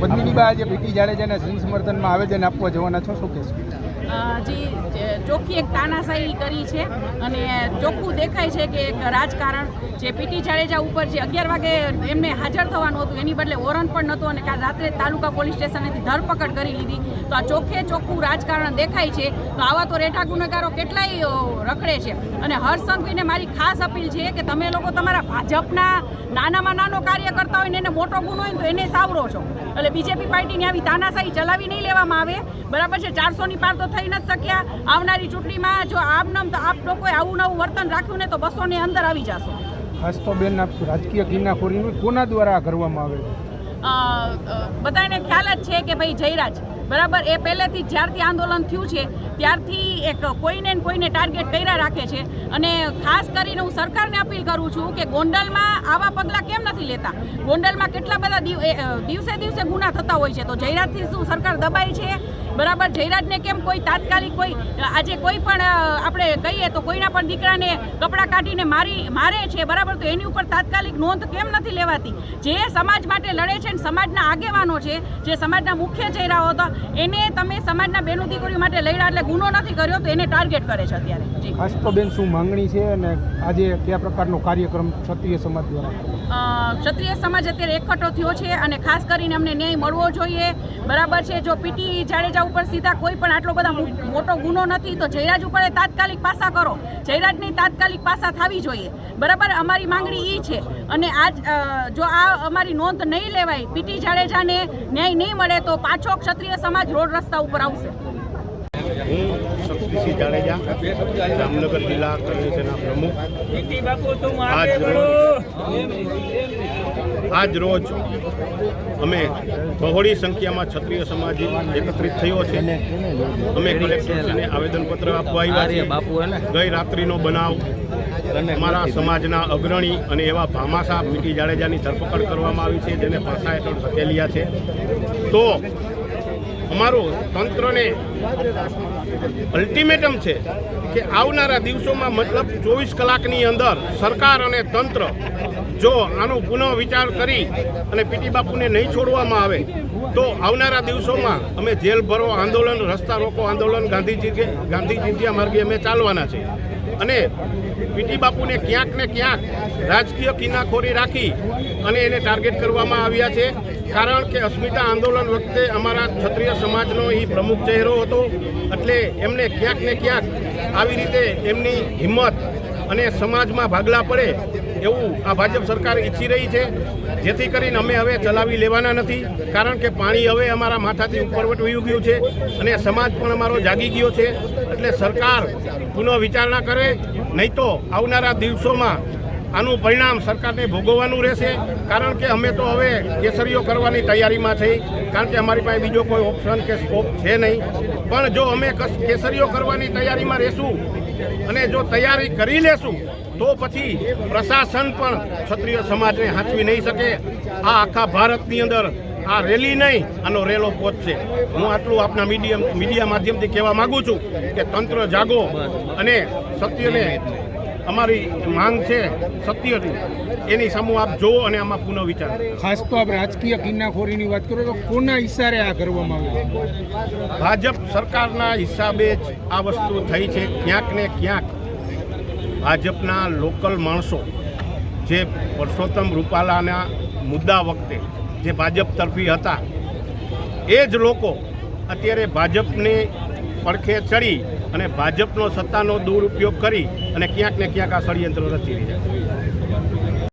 પદ્મિની બા આજે પીટી જાડેજાના સિંહ સમર્થનમાં આવેદન આપવા જવાના છો, શું કહેશો? ચોખ્ખી એક તાનાશાહી કરી છે અને ચોખ્ખું દેખાય છે કે એક રાજકારણ જે પીટી જાડેજા ઉપર જે અગિયાર વાગે એમને હાજર થવાનું હતું, એની બદલે વોરંટ પણ નહોતું અને કાલ રાત્રે તાલુકા પોલીસ સ્ટેશનેથી ધરપકડ કરી લીધી. તો આ ચોખ્ખે ચોખ્ખું રાજકારણ દેખાય છે. તો આવા તો રેઠા ગુનેગારો કેટલાય રખડે છે. અને હર્ષ સંઘવીને મારી ખાસ અપીલ છે કે તમે લોકો તમારા ભાજપના નાનામાં નાનો કાર્ય કરતા હોય ને એને મોટો ગુનો હોય તો એને સાવરો છો. એટલે બીજેપી પાર્ટીની આવી તાનાશાહી ચલાવી નહીં લેવામાં આવે. બરાબર છે? ચારસોની પાર તો થઈ નથી શક્યા. આવનારી ચૂંટણીમાં જો આમનામ તો આપ લોકોએ આવું નવું વર્તન રાખ્યું ને તો બસોની અંદર આવી જશો. ખાસ તો બેન રાજકીય કિન્નાખોરીનું કોના દ્વારા કરવામાં આવે? બધાને ખ્યાલ જ છે કે ભાઈ જયરાજ બરાબર? એ પહેલેથી જ્યારથી આંદોલન થયું છે, ત્યારથી એક કોઈને કોઈને ટાર્ગેટ કર્યા રાખે છે. અને ખાસ કરીને હું સરકારને અપીલ કરું છું કે ગોંડલમાં આવા પગલાં કેમ નથી લેતા? ગોંડલમાં કેટલા બધા દિવ- દિવસે દિવસે ગુના થતા હોય છે. તો જયરાજથી શું સરકાર દબાઈ છે? બરાબર? જયરાજને કેમ કોઈ તાત્કાલિક કોઈ, આજે કોઈ પણ આપણે કહીએ તો કોઈના પણ દીકરાને કપડાં કાઢીને મારી, મારે છે, બરાબર? તો એની ઉપર તાત્કાલિક નોંધ કેમ નથી લેવાતી? જે સમાજ માટે લડે છે ને સમાજના આગેવાનો છે, જે સમાજના મુખ્ય ચહેરાઓ હતા એને તમે સમાજના બેનો દીકરીઓ માટે લડ્યા એટલે ગુનો નથી કર્યો તો એને ટાર્ગેટ કરે છે અત્યારે. ખાસ તો બેન શું માંગણી છે અને આજે કયા પ્રકારનો કાર્યક્રમ ક્ષત્રિય સમાજ દ્વારા? ક્ષત્રિય સમાજ અત્યારે એકઠો થયો છે અને ખાસ કરીને અમને ન્યાય મળવો જોઈએ. બરાબર છે જો પીટી જાડેજા ઉપર સીધા કોઈ પણ આટલો બધા મોટો ગુનો નથી તો જયરાજ ઉપર તાત્કાલિક પાસા કરો. જયરાજની તાત્કાલિક પાસા થવી જોઈએ. બરાબર અમારી માંગણી એ છે. અને આજ જો આ અમારી નોંધ નહીં લેવાય પીટી જાડેજાને ન્યાય નહીં મળે તો પાછો ક્ષત્રિય સમાજ રોડ રસ્તા ઉપર આવશે. હું શક્તિસિંહ જાડેજા જામનગર જિલ્લા કોંગ્રેસના પ્રમુખ. આજ રોજ આજ રોજ અમે બહોળી સંખ્યામાં ક્ષત્રિય સમાજ એકત્રિત થયો છે. અમે કલેક્ટરશ્રીને આવેદનપત્ર આપવા આવ્યા છીએ. ગઈ રાત્રિનો બનાવ. અમારા સમાજના અગ્રણી અને એવા ભામાસા મીટી જાડેજાની ધરપકડ કરવામાં આવી છે જેને પાસા હેઠળ ધકેલ્યા છે. તો અમારું તંત્રને અલ્ટિમેટમ છે કે આવનારા દિવસોમાં મતલબ ચોવીસ કલાકની અંદર સરકાર અને તંત્ર જો આનો પુનઃ વિચાર કરી અને પીટી બાપુને નહીં છોડવામાં આવે, તો આવનારા દિવસોમાં અમે જેલ ભરો આંદોલન, રસ્તા રોકો આંદોલન, ગાંધીજી ગાંધીજી માર્ગે અમે ચાલવાના છે અને પીટી બાપુને ક્યાંક ને ક્યાંક રાજકીય કિનાખોરી રાખી અને એને ટાર્ગેટ કરવામાં આવ્યા છે. કારણ કે અસ્મિતા આંદોલન વખતે અમારા ક્ષત્રિય સમાજનો એ પ્રમુખ ચહેરો હતો, એટલે એમને ક્યાંક ને ક્યાંક આવી રીતે એમની હિંમત અને સમાજમાં ભાગલા પડે એવું આ ભાજપ સરકાર ઈચ્છી રહી છે. જેથી કરીને અમે હવે ચલાવી લેવાના નથી, કારણ કે પાણી હવે અમારા માથાથી ઉપરવટ વયું ગયું છે અને સમાજ પણ અમારો જાગી ગયો છે. એટલે સરકાર પુનઃ વિચારણા કરે, નહીં તો આવનારા દિવસોમાં આનું પરિણામ સરકારને ભોગવવાનું રહેશે. કારણ કે અમે તો હવે કેસરીઓ કરવાની તૈયારીમાં છે કારણ કે અમારી પાસે બીજો કોઈ ઓપ્શન કે સ્કોપ છે નહીં. પણ જો અમે કસ- કેસરીઓ કરવાની તૈયારીમાં રહેશું અને જો તૈયારી કરી લેશું, તો પછી પ્રશાસન પણ ક્ષત્રિય સમાજને હાંચવી નહીં શકે. આ આખા ભારતની અંદર આ રેલી નહીં, આનો રેલો પહોંચશે હું આટલું આપના મીડિયમ, મીડિયા માધ્યમથી કહેવા માગું છું કે તંત્ર જાગો અને સત્યને અમારી માંગ છે સત્યની. એની સામુ આપ જુઓ અને આમાં પુનઃ વિચાર ખાસ તો આપ રાજકીય કિન્નાખોરીની વાત કરો તો કોના ઈશારે આ કરવામાં આવે? ભાજપ સરકારના હિસાબે જ આ વસ્તુ થઈ છે ક્યાંક ને ક્યાંક. ભાજપના લોકલ માણસો જે પરસોત્તમ રૂપાલાના મુદ્દા વખતે જે ભાજપ તરફી હતા એ જ લોકો અત્યારે ભાજપની પડખે ચડી અને ભાજપનો સત્તાનો દુરુપયોગ કરી અને ક્યાંક ને ક્યાંક આ ષડયંત્ર રચી રહ્યા છે.